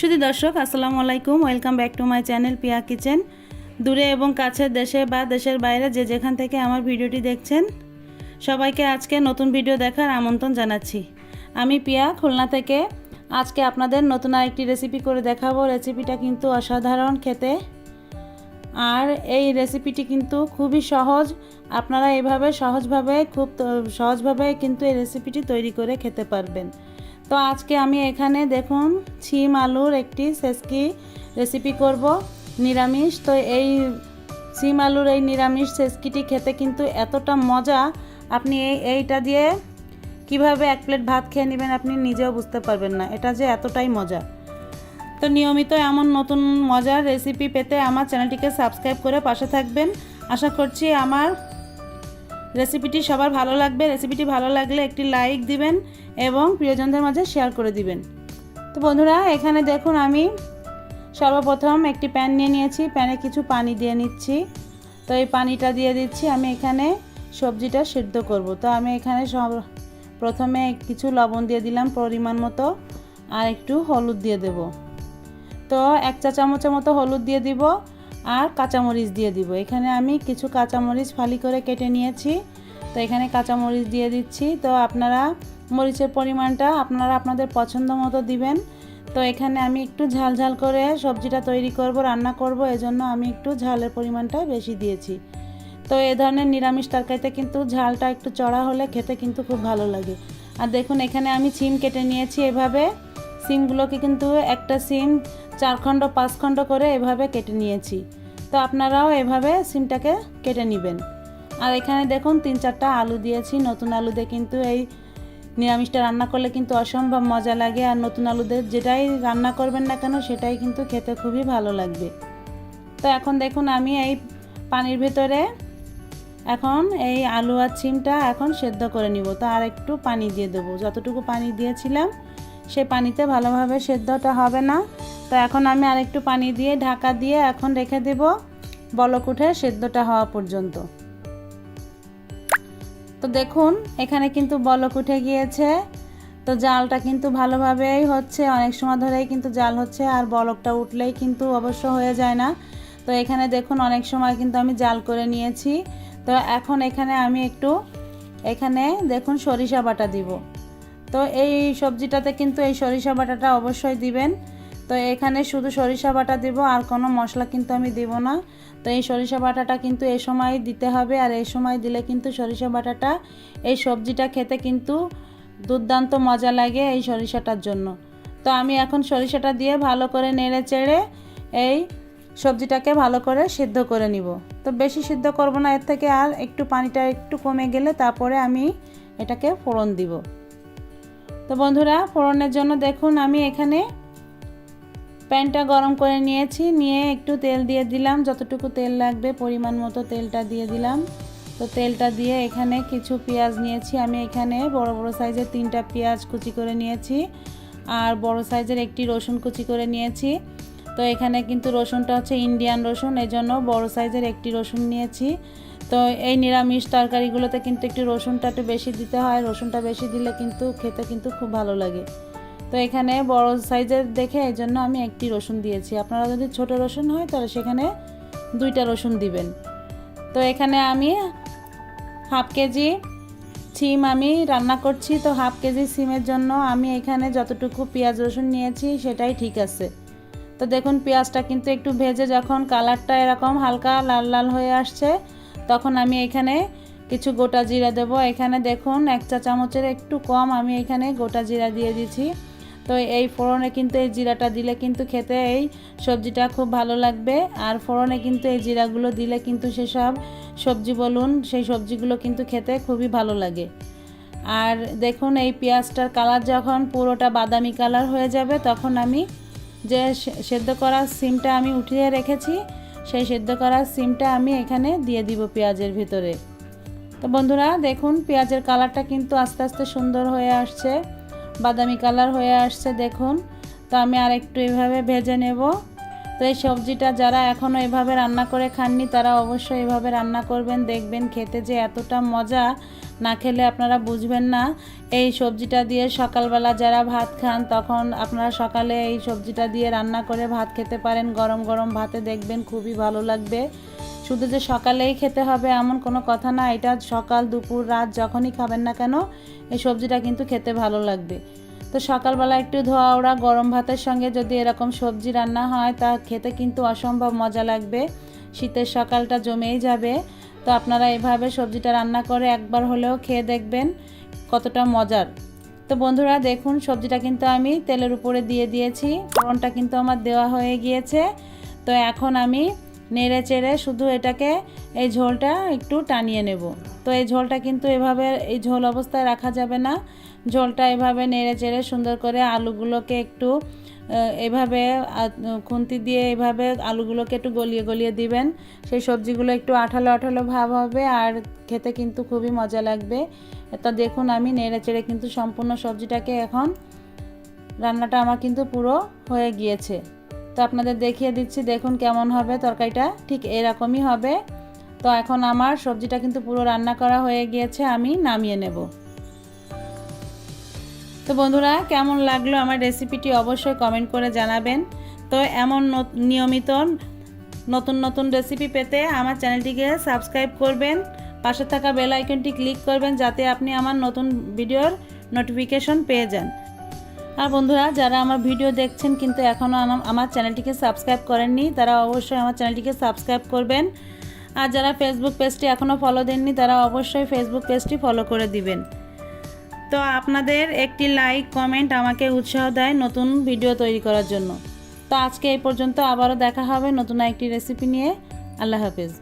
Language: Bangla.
শুধু দর্শক, আসসালামু আলাইকুম। Welcome back to my channel Piya kitchen দূরে এবং কাছের দেশে বা দেশের বাইরে যে যেখান থেকে আমার ভিডিওটি দেখছেন, সবাইকে আজকে নতুন ভিডিও দেখার আমন্ত্রণ জানাচ্ছি। আমি পিয়া, খুলনা থেকে। আজকে আপনাদের নতুন আরেকটি রেসিপি করে দেখাবো। রেসিপিটা কিন্তু অসাধারণ খেতে। আর এই রেসিপিটি কিন্তু খুবই সহজ। আপনারা এভাবে সহজভাবে খুব সহজভাবে কিন্তু এই রেসিপিটি তৈরি করে খেতে পারবেন। তো আজকে আমি এখানে দেখুন ছিম আলুর একটি সেসকি রেসিপি করব, নিরামিষ। তো এই সিম আলুর এই নিরামিষ সেসকিটি খেতে কিন্তু এতটা মজা। আপনি এই এইটা দিয়ে কীভাবে এক প্লেট ভাত খেয়ে নেবেন আপনি নিজেও বুঝতে পারবেন না, এটা যে এতটাই মজা। তো নিয়মিত এমন নতুন মজার রেসিপি পেতে আমার চ্যানেলটিকে সাবস্ক্রাইব করে পাশে থাকবেন। আশা করছি আমার রেসিপিটি সবার ভালো লাগবে। রেসিপিটি ভালো লাগলে একটি লাইক দিবেন এবং প্রিয়জনদের মাঝে শেয়ার করে দিবেন। তো বন্ধুরা, এখানে দেখুন আমি সর্বপ্রথম একটি প্যান নিয়ে নিয়েছি। প্যানে কিছু পানি দিয়ে নিচ্ছি। তো এই পানিটা দিয়ে দিচ্ছি। আমি এখানে সবজিটা সিদ্ধ করব। তো আমি এখানে সব প্রথমে কিছু লবণ দিয়ে দিলাম পরিমাণ মতো আর একটু হলুদ দিয়ে দেব। তো এক চা চামচের মতো হলুদ দিয়ে দিব। আর কাঁচামরিচ দিয়ে দিব। এখানে আমি কিছু কাঁচামরিচ ফালি করে কেটে নিয়েছি। তো এখানে কাঁচামরিচ দিয়ে দিচ্ছি। তো আপনারা মরিচের পরিমাণটা আপনারা আপনাদের পছন্দ মতো দিবেন। তো এখানে আমি একটু ঝাল ঝাল করে সবজিটা তৈরি করব, রান্না করব, এজন্য আমি একটু ঝালের পরিমাণটা বেশি দিয়েছি। তো এ ধরনের নিরামিষ তরকারিতে কিন্তু ঝালটা একটু চড়া হলে খেতে কিন্তু খুব ভালো লাগে। আর দেখুন, এখানে আমি ছিম কেটে নিয়েছি এভাবে। সিমগুলোকে কিন্তু একটা সিম চার খণ্ড পাঁচ খণ্ড করে এভাবে কেটে নিয়েছি। তো আপনারাও এভাবে সিমটাকে কেটে নেবেন। আর এখানে দেখুন, তিন চারটা আলু দিয়েছি। নতুন আলুতে কিন্তু এই নিরামিষটা রান্না করলে কিন্তু অসম্ভব মজা লাগে। আর নতুন আলুতে যেটাই রান্না করবেন না কেন, সেটাই কিন্তু খেতে খুবই ভালো লাগবে। তো এখন দেখুন, আমি এই পানির ভেতরে এখন এই আলু আর সিমটা এখন সেদ্ধ করে নিব। তো আর একটু পানি দিয়ে দেবো। যতটুকু পানি দিয়েছিলাম সে পানিতে ভালোভাবে সেদ্ধটা হবে না। তো এখন আমি আরেকটু পানি দিয়ে ঢাকা দিয়ে এখন রেখে দেব বলক উঠে সেদ্ধটা হওয়া পর্যন্ত। তো দেখুন, এখানে কিন্তু বলক উঠে গিয়েছে। তো জালটা কিন্তু ভালোভাবেই হচ্ছে, অনেক সময় ধরেই কিন্তু জাল হচ্ছে আর বলকটা উঠলেই কিন্তু অবশ্য হয়ে যায় না। তো এখানে দেখুন, অনেক সময় কিন্তু আমি জাল করে নিয়েছি। তো এখন এখানে আমি একটু, এখানে দেখুন সরিষা বাটা দিব। তো এই সবজিটাতে কিন্তু এই সরিষা বাটাটা অবশ্যই দিবেন। তো এখানে শুধু সরিষা বাটা দিব, আর কোনো মশলা কিন্তু আমি দিব না। তো এই সরিষা বাটাটা কিন্তু এই সময় দিতে হবে, আর এই সময় দিলে কিন্তু সরিষা বাটাটা, এই সবজিটা খেতে কিন্তু দুর্দান্ত মজা লাগে এই সরিষাটার জন্য। তো আমি এখন সরিষাটা দিয়ে ভালো করে নেড়ে চেড়ে এই সবজিটাকে ভালো করে সিদ্ধ করে নিব। তো বেশি সিদ্ধ করব না, এর থেকে আর একটু পানিটা একটু কমে গেলে তারপরে আমি এটাকে ফোড়ন দিব। তো বন্ধুরা, ফোড়নের জন্য দেখুন আমি এখানে প্যানটা গরম করে নিয়েছি। নিয়ে একটু তেল দিয়ে দিলাম, যতটুকু তেল লাগবে, পরিমাণ মতো তেলটা দিয়ে দিলাম। তো তেলটা দিয়ে এখানে কিছু পেঁয়াজ নিয়েছি। আমি এখানে বড় বড় সাইজের তিনটা পেঁয়াজ কুচি করে নিয়েছি, আর বড় সাইজের একটি রসুন কুচি করে নিয়েছি। তো এখানে কিন্তু রসুনটা হচ্ছে ইন্ডিয়ান রসুন এই জন্য বড়ো সাইজের একটি রসুন নিয়েছি। তো এই নিরামিষ তরকারিগুলোতে কিন্তু একটু রসুনটা একটু বেশি দিতে হয়, রসুনটা বেশি দিলে কিন্তু খেতে কিন্তু খুব ভালো লাগে। তো এখানে বড় সাইজের দেখে এই জন্য আমি একটি রসুন দিয়েছি। আপনারা যদি ছোট রসুন হয় তাহলে সেখানে দুইটা রসুন দিবেন। তো এখানে আমি হাফ কেজি সিম আমি রান্না করছি। তো হাফ কেজি সিমের জন্য আমি এখানে যতটুকু পেঁয়াজ রসুন নিয়েছি সেটাই ঠিক আছে। তো দেখুন, পেঁয়াজটা কিন্তু একটু ভেজে যখন কালারটা এরকম হালকা লাল লাল হয়ে আসছে, তখন আমি এখানে কিছু গোটা জিরা দেবো। এখানে দেখুন, এক চা চামচের একটু কম আমি এখানে গোটা জিরা দিয়ে দিচ্ছি। তো এই ফোড়নে কিন্তু এই জিরাটা দিলে কিন্তু খেতে এই সবজিটা খুব ভালো লাগবে। আর ফোড়নে কিন্তু এই জিরাগুলো দিলে কিন্তু সেসব সবজি বলুন, সেই সবজিগুলো কিন্তু খেতে খুবই ভালো লাগে। আর দেখুন, এই পেঁয়াজটার কালার যখন পুরোটা বাদামি কালার হয়ে যাবে, তখন আমি যে সেদ্ধ করা সিমটা আমি উঠিয়ে রেখেছি, সেই সেদ্ধ করা সিমটা আমি এখানে দিয়ে দিব পেঁয়াজের ভিতরে। তো বন্ধুরা, দেখুন, পেঁয়াজের কালারটা কিন্তু আস্তে আস্তে সুন্দর হয়ে আসছে, বাদামি কালার হয়ে আসছে, দেখুন। তো আমি আর একটু এভাবে ভেজে নেব। তো এই সবজিটা যারা এখনও এভাবে রান্না করে খাননি, তারা অবশ্যই এভাবে রান্না করবেন, দেখবেন খেতে যে এতটা মজা, না খেলে আপনারা বুঝবেন না। এই সবজিটা দিয়ে সকালবেলা যারা ভাত খান, তখন আপনারা সকালে এই সবজিটা দিয়ে রান্না করে ভাত খেতে পারেন। গরম গরম ভাতে দেখবেন খুবই ভালো লাগবে। শুধু যে সকালেই খেতে হবে এমন কোনো কথা না, এটা সকাল, দুপুর, রাত যখনই খাবেন না কেন, এই সবজিটা কিন্তু খেতে ভালো লাগবে। তো সকালবেলা একটু ধোয়া ওড়া গরম ভাতের সঙ্গে যদি এরকম সবজি রান্না হয়, তা খেতে কিন্তু অসম্ভব মজা লাগবে। শীতের সকালটা জমেই যাবে। তো আপনারা এভাবে সবজিটা রান্না করে একবার হলেও খেয়ে দেখবেন কতটা মজার। তো বন্ধুরা, দেখুন, সবজিটা কিন্তু আমি তেলের উপরে দিয়ে দিয়েছি। ফোড়নটা কিন্তু আমার দেওয়া হয়ে গিয়েছে। তো এখন আমি নেড়ে চেড়ে শুধু এটাকে এই ঝোলটা একটু টানিয়ে নেব। তো এই ঝোলটা কিন্তু এভাবে এই ঝোল অবস্থায় রাখা যাবে না। ঝোলটা এভাবে নেড়ে চেড়ে সুন্দর করে আলুগুলোকে একটু এভাবে খুন্তি দিয়ে এভাবে আলুগুলোকে একটু গলিয়ে গলিয়ে দিবেন। সেই সবজিগুলো একটু আঠালো আঠালো ভাব হবে আর খেতে কিন্তু খুবই মজা লাগবে। তো দেখুন আমি নেড়ে চেড়ে কিন্তু সম্পূর্ণ সবজিটাকে এখন রান্নাটা আমার কিন্তু পুরো হয়ে গিয়েছে। তো আপনাদের দেখিয়ে দিচ্ছি, দেখুন কেমন হবে তরকারিটা। ঠিক এরকমই হবে। তো এখন আমার সবজিটা কিন্তু পুরো রান্না করা হয়ে গিয়েছে, আমি নামিয়ে নেব। তো বন্ধুরা, কেমন লাগল আমার রেসিপিটি অবশ্যই কমেন্ট করে জানাবেন। তো এমন নিয়মিত নতুন নতুন রেসিপি পেতে আমার চ্যানেলটিকে সাবস্ক্রাইব করবেন। পাশে থাকা বেল আইকনটি ক্লিক করবেন, যাতে আপনি আমার নতুন ভিডিওর নোটিফিকেশন পেয়ে যান। আর বন্ধুরা, যারা আমার ভিডিও দেখছেন কিন্তু এখনও আমার চ্যানেলটিকে সাবস্ক্রাইব করেননি, তারা অবশ্যই আমার চ্যানেলটিকে সাবস্ক্রাইব করবেন। আর যারা ফেসবুক পেজটি এখনও ফলো দেননি, তারা অবশ্যই ফেসবুক পেজটি ফলো করে দিবেন। তো আপনাদের একটি লাইক কমেন্ট আমাকে উৎসাহ দেয় নতুন ভিডিও তৈরি করার জন্য। তো আজকে এই পর্যন্ত আবারও দেখা হবে নতুন একটি রেসিপি নিয়ে। আল্লাহ হাফেজ।